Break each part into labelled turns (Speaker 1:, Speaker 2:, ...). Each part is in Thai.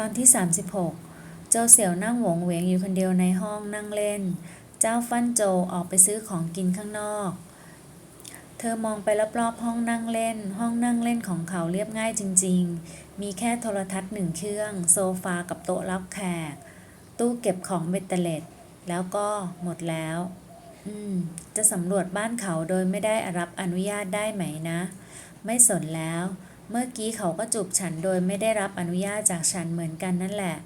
Speaker 1: ตอนที่ 36 โจเสี่ยวนั่งหวงเหวงอยู่คนเดียวในห้องนั่งเล่น เจ้าฟั่นโจออกไปซื้อของกินข้างนอก เธอมองไปรอบๆห้องนั่งเล่น ห้องนั่งเล่นของเขาเรียบง่ายจริง ๆ มีแค่โทรทัศน์หนึ่งเครื่อง โซฟากับโต๊ะรับแขก ตู้เก็บของเบตเตอร์เล็ด แล้วก็หมดแล้ว อืม จะสำรวจบ้านเขาโดยไม่ได้รับอนุญาตได้ไหมนะ ไม่สนแล้ว เมื่อกี้เขาก็จูบฉันโดยไม่ได้รับอนุญาตจากฉันเหมือนกันนั่นแหละ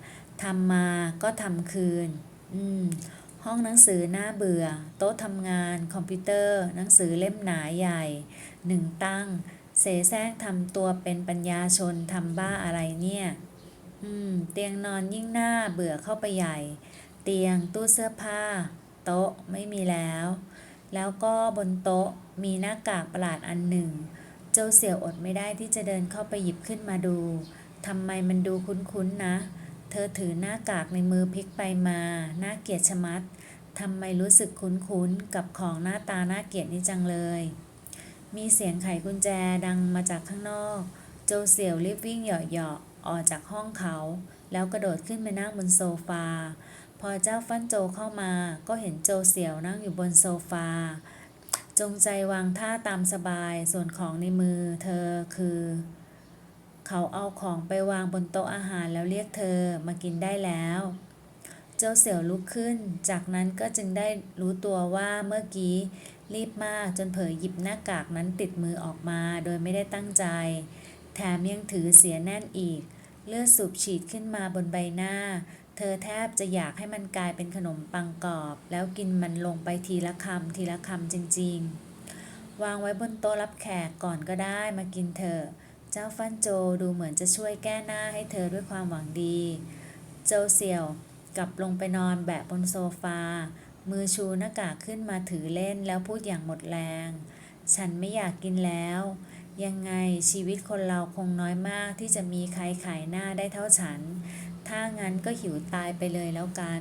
Speaker 1: ทำมาก็ทำคืน อืม ห้องหนังสือน่าเบื่อ โต๊ะทำงาน คอมพิวเตอร์ หนังสือเล่มหนาใหญ่ หนึ่งตั้ง เสแสร้งทำตัวเป็นปัญญาชนทำบ้าอะไรเนี่ย อืม เตียงนอนยิ่งน่าเบื่อเข้าไปใหญ่ เตียงตู้เสื้อผ้า โต๊ะไม่มีแล้ว แล้วก็บนโต๊ะมีหน้ากากประหลาดอันหนึ่ง โจเสี่ยวอดไม่ได้ที่จะเดินเข้าไปหยิบขึ้นมาดู ทำไมมันดูคุ้นๆนะ เธอถือหน้ากากในมือพลิกไปมา หน่าเกลียดชะมัด ทำไมรู้สึกคุ้นๆ กับของหน้าตาน่าเกลียดนี่จังเลย มีเสียงไขกุญแจดังมาจากข้างนอก โจเสี่ยวรีบวิ่งเหยาะๆ ออกจากห้องเขา แล้วกระโดดขึ้นไปนั่งบนโซฟา พอเจ้าฟันโจเข้ามา ก็เห็นโจเสี่ยวนั่งอยู่บนโซฟา จงใจวางท่าตามสบาย ส่วนของในมือเธอคือ เขาเอาของไปวางบนโต๊ะอาหารแล้วเรียกเธอมากินได้แล้วโจเสี่ยวลุกขึ้น จากนั้นก็จึงได้รู้ตัวว่าเมื่อกี้รีบมากจนเผลอหยิบหน้ากากนั้นติดมือออกมาโดยไม่ได้ตั้งใจ แถมยังถือเสียแน่นอีก เลือดสูบฉีดขึ้นมาบนใบหน้า เธอแทบจะอยากให้มันกลายเป็นขนมปังกรอบ แล้วกินมันลงไปทีละคำทีละคำจริง ๆ วางไว้บนโต๊ะรับแขกก่อนก็ได้มากินเถอะเจ้าฟันโจดูเหมือนจะช่วยแก้หน้าให้เธอด้วยความหวังดี โจเสี่ยวกลับลงไปนอนแบบบนโซฟา มือชูหน้ากากขึ้นมาถือเล่นแล้วพูดอย่างหมดแรง ฉันไม่อยากกินแล้ว ยังไงชีวิตคนเราคงน้อยมากที่จะมีใครขายหน้าได้เท่าฉัน ถ้างั้นก็หิวตายไปเลยแล้วกัน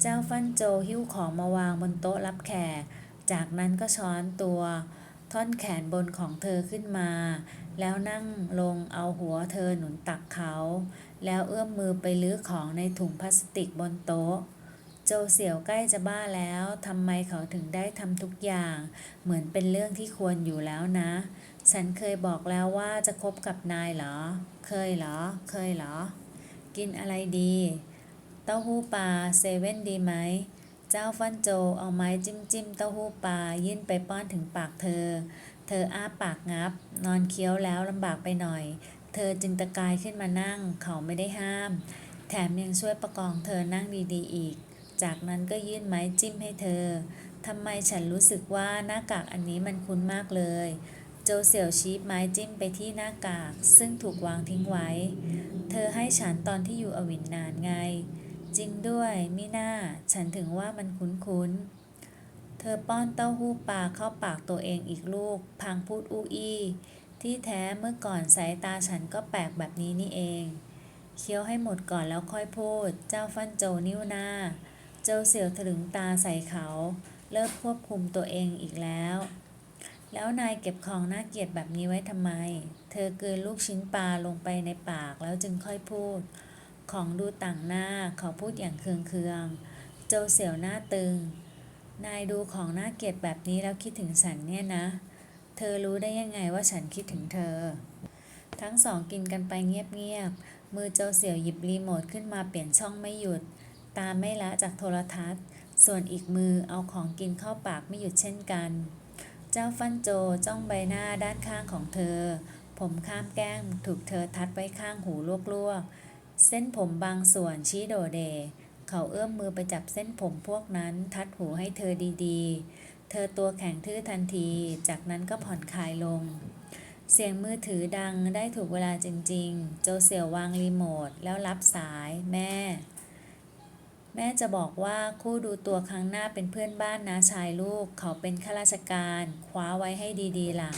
Speaker 1: เจ้าฟั่นโจหิ้วของมาวางบนโต๊ะรับแขก จากนั้นก็ช้อนตัวท่อนแขนบนของเธอขึ้นมา แล้วนั่งลงเอาหัวเธอหนุนตักเขา แล้วเอื้อมมือไปลื้อของในถุงพลาสติกบนโต๊ะ โจเสี่ยวใกล้จะบ้าแล้วทำไมเขาถึงได้ทำทุกอย่าง เหมือนเป็นเรื่องที่ควรอยู่แล้วนะ ฉันเคยบอกแล้วว่าจะคบกับนายเหรอ เคยเหรอ เคยเหรอ กินอะไรดี เต้าหู้ปลาเซเว่นดีไหม เจ้าฟันโจเอาไม้จิ้มจิ้มเต้าหู้ปลายื่นไปป้อนถึงปากเธอ เธออ้าปากงับ นอนเคี้ยวแล้วลำบากไปหน่อย เธอจึงตะกายขึ้นมานั่ง เขาไม่ได้ห้าม แถมยังช่วยประกองเธอนั่งดีๆอีก จากนั้นก็ยื่นไม้จิ้มให้เธอทำไมฉันรู้สึกว่าหน้ากากอันนี้มันคุ้นมากเลยโจเสี่ยวชี้ไม้จิ้มไปที่หน้ากาก ซึ่งถูกวางทิ้งไว้ เธอให้ฉันตอนที่อยู่อวินนานไง จริงด้วยมิน่า ฉันถึงว่ามันคุ้นๆ เธอป้อนเต้าหู้ปลาเข้าปากตัวเองอีกลูก พังพูดอู้อี้ที่แท้เมื่อก่อนสายตาฉันก็แปลกแบบนี้นี่เอง เคี้ยวให้หมดก่อนแล้วค่อยพูด เจ้าฟันโจนิ้วหน้าโจเสี่ยวถลึงตาใส่เขา เลิกควบคุมตัวเองอีกแล้ว แล้วนายเก็บของน่าเกลียดแบบนี้ไว้ทำไม เธอกลืนลูกชิ้นปลาลงไปในปากแล้วจึงค่อยพูด ของดูต่างหน้าเขาพูดอย่างเคืองเคืองๆโจเสี่ยวหน้าตึง นายดูของน่าเกลียดแบบนี้แล้วคิดถึงฉันเนี่ยนะ เธอรู้ได้ยังไงว่าฉันคิดถึงเธอ ทั้งสองกินกันไปเงียบๆ มือโจเสี่ยวหยิบรีโมทขึ้นมาเปลี่ยนช่องไม่หยุด ตาไม่ละจากโทรทัศน์ ส่วนอีกมือเอาของกินเข้าปากไม่หยุดเช่นกัน เจ้าฟันโจจ้องใบหน้าด้านข้างของเธอ ผมข้ามแก้มถูกเธอทัดไว้ข้างหูลวกๆ เส้นผมบางส่วนชี้โดเด เขาเอื้อมมือไปจับเส้นผมพวกนั้นทัดหูให้เธอดีๆ เธอตัวแข็งทื่อทันที จากนั้นก็ผ่อนคลายลง เสียงมือถือดังได้ถูกเวลาจริงๆ โจเสี่ยววางรีโมทแล้วรับสายแม่ แม่จะบอกว่าคู่ดูตัวครั้งหน้าเป็นเพื่อนบ้านนะชายลูก เขาเป็นข้าราชการ คว้าไว้ให้ดีๆล่ะ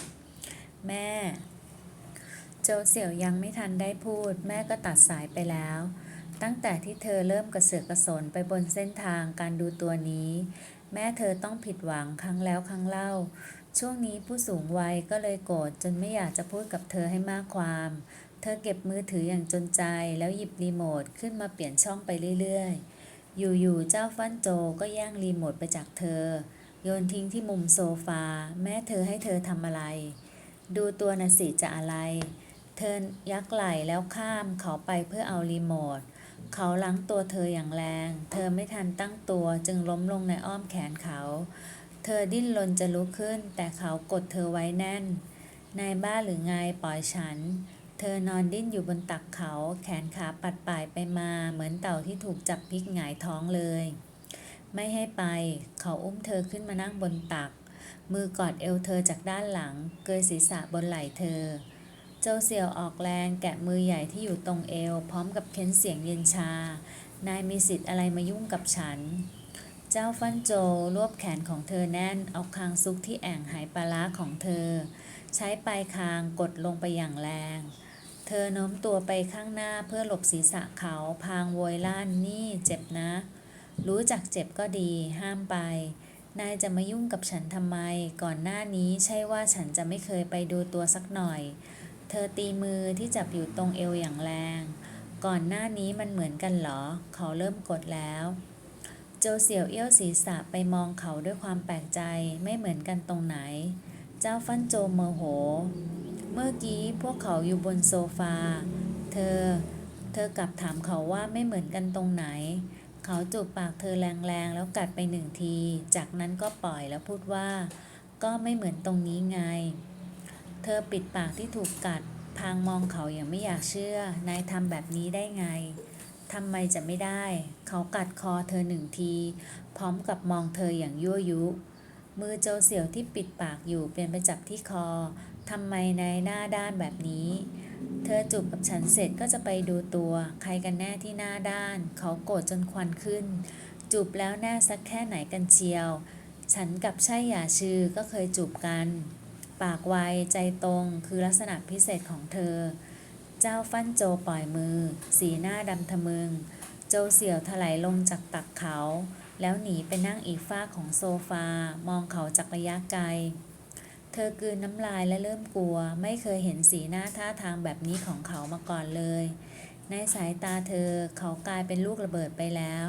Speaker 1: แม่ โจเสี่ยวยังไม่ทันได้พูด แม่ก็ตัดสายไปแล้ว ตั้งแต่ที่เธอเริ่มกระเสือกกระสนไปบนเส้นทางการดูตัวนี้ แม่เธอต้องผิดหวังครั้งแล้วครั้งเล่า ช่วงนี้ผู้สูงวัยก็เลยโกรธจนไม่อยากจะพูดกับเธอให้มากความ เธอเก็บมือถืออย่างจนใจแล้วหยิบรีโมทขึ้นมาเปลี่ยนช่องไปเรื่อยๆ อยู่ๆ เจ้าฟั่นโจก็แย่งรีโมทไปจากเธอ โยนทิ้งที่มุมโซฟา แม่เธอให้เธอทำอะไร ดูตัวน่ะสิจะอะไร เธอยักไหล่แล้วข้ามเขาไปเพื่อเอารีโมท เขาล้างตัวเธออย่างแรง เธอไม่ทันตั้งตัวจึงล้มลงในอ้อมแขนเขา เธอดิ้นรนจะลุกขึ้น แต่เขากดเธอไว้แน่น นายบ้าหรือไงปล่อยฉัน เธอนอนดิ้นอยู่บนตักเขา แขนขาปัดป่ายไปมา เหมือนเต่าที่ถูกจับพลิกหงายท้องเลย ไม่ให้ไป เขาอุ้มเธอขึ้นมานั่งบนตัก มือกอดเอวเธอจากด้านหลัง เกยศีรษะบนไหล่เธอ เจ้าเสี่ยวออกแรงแกะมือใหญ่ที่อยู่ตรงเอว พร้อมกับเค้นเสียงเย็นชา นายมีสิทธิ์อะไรมายุ่งกับฉัน เจ้าฟันโจรวบแขนของเธอแน่น เอาคางซุกที่แอ่งหายปลาร้าของเธอ ใช้ปลายคางกดลงไปอย่างแรง เธอโน้มตัวไปข้างหน้าเพื่อหลบศีรษะเขาพางโวยล้านนี่เจ็บนะ รู้จักเจ็บก็ดีห้ามไป นายจะมายุ่งกับฉันทำไม ก่อนหน้านี้ใช่ว่าฉันจะไม่เคยไปดูตัวสักหน่อย เธอตีมือที่จับอยู่ตรงเอวอย่างแรง ก่อนหน้านี้มันเหมือนกันเหรอ เขาเริ่มกดแล้ว โจเสี่ยวเอี้ยวศีรษะไปมองเขาด้วยความแปลกใจไม่เหมือนกันตรงไหน เจ้าฟันโจโมโห มื่อกี้พวกเขาอยู่บนโซฟา เธอ เธอกลับถามเขาว่าไม่เหมือนกันตรงไหน เขาจูบปากเธอแรงๆ แล้วกัดไปหนึ่งที จากนั้นก็ปล่อยแล้วพูดว่า ก็ไม่เหมือนตรงนี้ไง เธอปิดปากที่ถูกกัด พางมองเขาอย่างไม่อยากเชื่อ นายทำแบบนี้ได้ไงทำไมจะไม่ได้ เขากัดคอเธอหนึ่งที พร้อมกับมองเธออย่างยั่วยุ มือโจเสี่ยวที่ปิดปากอยู่เปลี่ยนไปจับที่คอ ทำไมนายหน้าด้านแบบนี้ เธอจูบกับฉันเสร็จก็จะไปดูตัว ใครกันแน่ที่หน้าด้าน เขาโกรธจนควันขึ้น จูบแล้วแน่สักแค่ไหนกันเชียว ฉันกับใช่หยาชื่อก็เคยจูบกัน ปากไวใจตรงคือลักษณะพิเศษของเธอ เจ้าฟั่นโจปล่อยมือ สีหน้าดำทะมึง โจเสี่ยวถลายลงจากตักเขา แล้วหนีไปนั่งอีกฝ้าของโซฟา มองเขาจากระยะไกล เธอกลืนน้ำลายและเริ่มกลัว ไม่เคยเห็นสีหน้าท่าทางแบบนี้ของเขามาก่อนเลย ในสายตาเธอเขากลายเป็นลูกระเบิดไปแล้ว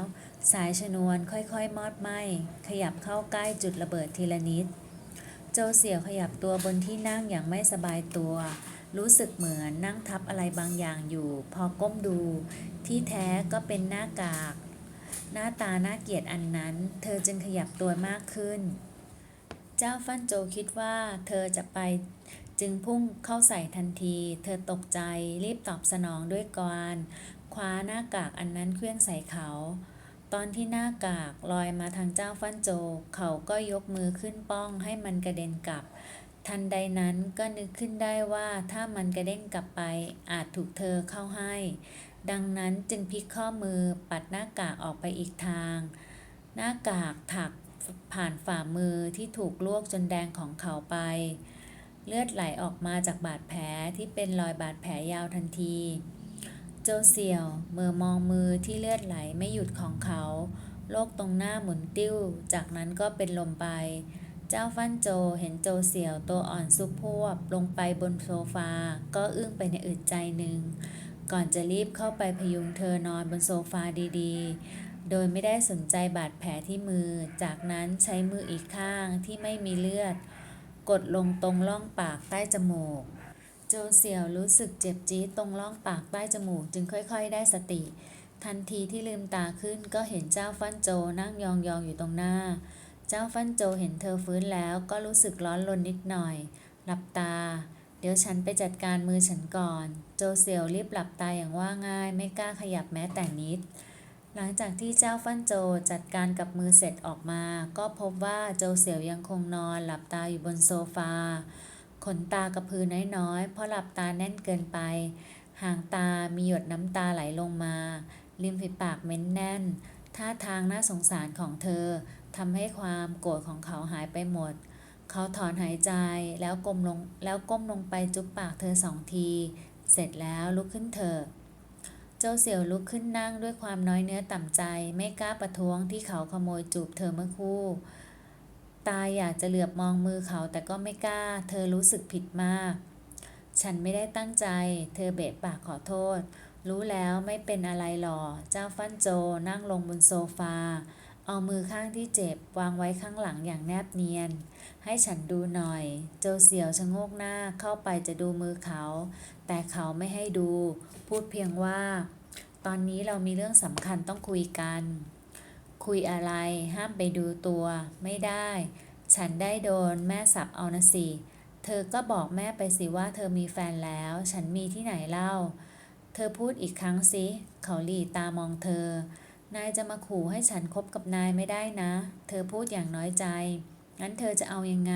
Speaker 1: สายชนวนค่อยๆ มอดไหม้ ขยับเข้าใกล้จุดระเบิดทีละนิด โจเสี่ยวขยับตัวบนที่นั่งอย่างไม่สบายตัวรู้สึกเหมือนนั่งทับอะไรบางอย่างอยู่ พอก้มดู ที่แท้ก็เป็นหน้ากาก หน้าตาน่าเกลียดอันนั้น เธอจึงขยับตัวมากขึ้น เจ้าฟั่นโจคิดว่าเธอจะไปจึงพุ่งเข้าใส่ทันที เธอตกใจรีบตอบสนองด้วยกรคว้าหน้ากากอันนั้นเคลื่องใส่เขา ตอนที่หน้ากากลอยมาทางเจ้าฟั่นโจ เขาก็ยกมือขึ้นป้องให้มันกระเด็นกลับ ทันใดนั้นก็นึกขึ้นได้ว่าถ้ามันกระเด้งกลับไปอาจถูกเธอเข้าให้ ดังนั้นจึงพลิกข้อมือปัดหน้ากากออกไปอีกทาง หน้ากากถักผ่านฝ่ามือที่ถูกลวกจนแดงของเขาไป เลือดไหลออกมาจากบาดแผลที่เป็นรอยบาดแผลยาวทันที โจเสี่ยวเมื่อมองมือที่เลือดไหลไม่หยุดของเขาโรคตรงหน้าหมุนติ้ว จากนั้นก็เป็นลมไป เจ้าฟั่นโจเห็นโจเสี่ยวตัวอ่อนซุบพวบลงไปบนโซฟา ก็อึ้งไปในอึดใจหนึ่ง ก่อนจะรีบเข้าไปพยุงเธอนอนบนโซฟาดีๆ โดยไม่ได้สนใจบาดแผลที่มือ จากนั้นใช้มืออีกข้างที่ไม่มีเลือด กดลงตรงร่องปากใต้จมูก โจเสี่ยวรู้สึกเจ็บจี๊ดตรงร่องปากใต้จมูกจึงค่อยๆ ได้สติ ทันทีที่ลืมตาขึ้นก็เห็นเจ้าฟันโจนั่งยองๆอยู่ตรงหน้า เจ้าฟันโจเห็นเธอฟื้นแล้วก็รู้สึกร้อนรนนิดหน่อย หลับตา เดี๋ยวฉันไปจัดการมือฉันก่อน โจเสี่ยวรีบหลับตาอย่างว่าง่าย ไม่กล้าขยับแม้แต่นิด หลังจากที่เจ้าฟั่นโจจัดการกับมือเสร็จออกมา ก็พบว่าโจเสี่ยวยังคงนอนหลับตาอยู่บนโซฟา ขนตากระพือน้อยๆ เพราะหลับตาแน่นเกินไป หางตามีหยดน้ำตาไหลลงมา ริมฝีปากเม้นแน่น ท่าทางน่าสงสารของเธอทำให้ความโกรธของเขาหายไปหมด เขาถอนหายใจแล้วก้มลงแล้วก้มลงไปจุ๊บปากเธอสองที เสร็จแล้วลุกขึ้นเถอะเจ้าเสี่ยวลุกขึ้นนั่งด้วยความน้อยเนื้อต่ำใจ ไม่กล้าประท้วงที่เขาขโมยจูบเธอเมื่อคู่ ตาอยากจะเหลือบมองมือเขาแต่ก็ไม่กล้า เธอรู้สึกผิดมาก ฉันไม่ได้ตั้งใจ เธอเบะปากขอโทษ รู้แล้วไม่เป็นอะไรหรอ เจ้าฟั่นโจนั่งลงบนโซฟา เอามือข้างที่เจ็บวางไว้ข้างหลังอย่างแนบเนียน ให้ฉันดูหน่อยโจเสี่ยวชะโงกหน้าเข้าไปจะดูมือเขา แต่เขาไม่ให้ดู พูดเพียงว่า ตอนนี้เรามีเรื่องสำคัญต้องคุยกัน คุยอะไรห้ามไปดูตัวไม่ได้ ฉันได้โดนแม่สับเอานะสิ เธอก็บอกแม่ไปสิว่าเธอมีแฟนแล้ว ฉันมีที่ไหนเล่า เธอพูดอีกครั้งสิ เขาหลีตามองเธอ นายจะมาขู่ให้ฉันคบกับนายไม่ได้นะ เธอพูดอย่างน้อยใจ งั้นเธอจะเอายังไง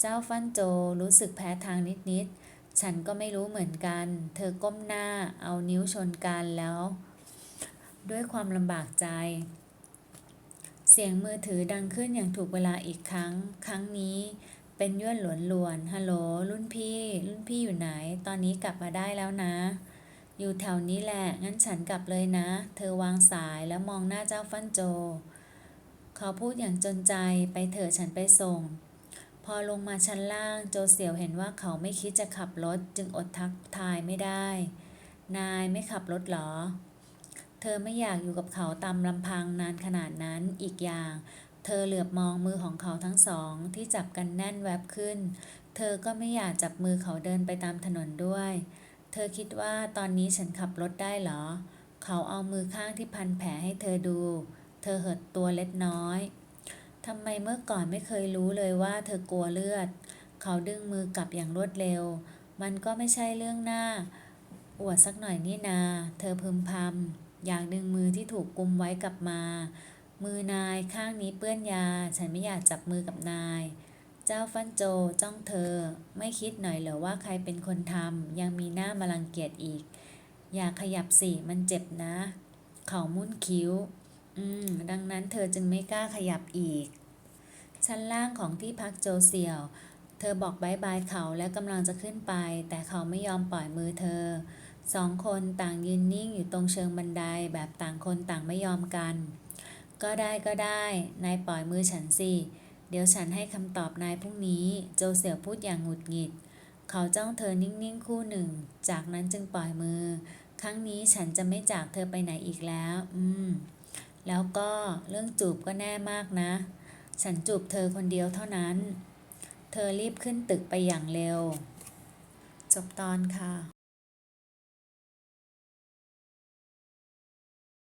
Speaker 1: เจ้าฟันโจรู้สึกแพ้ทางนิดๆ ฉันก็ไม่รู้เหมือนกัน เธอก้มหน้าเอานิ้วชนกันแล้ว ด้วยความลำบากใจ เสียงมือถือดังขึ้นอย่างถูกเวลาอีกครั้ง ครั้งนี้เป็นย่วนหลวนหลวนๆ ฮัลโหลรุ่นพี่ รุ่นพี่อยู่ไหน ตอนนี้กลับมาได้แล้วนะ อยู่แถวนี้แหละ งั้นฉันกลับเลยนะ เธอวางสายแล้วมองหน้าเจ้าฟันโจ เขาพูดอย่างจนใจ ไปเถอะฉันไปส่ง พอลงมาชั้นล่าง โจเสี่ยวเห็นว่าเขาไม่คิดจะขับรถ จึงอดทักทายไม่ได้ นายไม่ขับรถเหรอ เธอไม่อยากอยู่กับเขาตามลำพังนานขนาดนั้น อีกอย่าง เธอเหลือบมองมือของเขาทั้งสองที่จับกันแน่นแวบขึ้น เธอก็ไม่อยากจับมือเขาเดินไปตามถนนด้วย เธอคิดว่าตอนนี้ฉันขับรถได้เหรอ เขาเอามือข้างที่พันแผลให้เธอดู เธอเหิดตัวเล็กน้อยทำไมเมื่อก่อนไม่เคยรู้เลยว่าเธอกลัวเลือด เขาดึงมือกลับอย่างรวดเร็ว มันก็ไม่ใช่เรื่องหน้า อวดสักหน่อยนี่นา เธอพึมพำอยากดึงมือที่ถูกกุมไว้กลับมา มือนายข้างนี้เปื้อนยา ฉันไม่อยากจับมือกับนาย เจ้าฟันโจจ้องเธอ ไม่คิดหน่อยเหรอว่าใครเป็นคนทำยังมีหน้ามารังเกียจอีก อยากขยับสิมันเจ็บนะ เขามุ่นคิ้ว อืม ดังนั้นเธอจึงไม่กล้าขยับอีก ชั้นล่างของที่พักโจเสี่ยว เธอบอกบายบายเขาและกำลังจะขึ้นไป แต่เขาไม่ยอมปล่อยมือเธอสองคนต่างยืนนิ่งอยู่ตรงเชิงบันไดแบบต่างคนต่างไม่ยอมกัน ก็ได้ก็ได้ นายปล่อยมือฉันสิ เดี๋ยวฉันให้คำตอบนายพรุ่งนี้ โจเสี่ยวพูดอย่างหงุดหงิด เขาจ้องเธอนิ่งๆคู่หนึ่ง จากนั้นจึงปล่อยมือ ครั้งนี้ฉันจะไม่จากเธอไปไหนอีกแล้ว อืม แล้วก็เรื่องจูบก็แน่มากนะ ฉันจูบเธอคนเดียวเท่านั้น เธอรีบขึ้นตึกไปอย่างเร็ว จบตอนค่ะ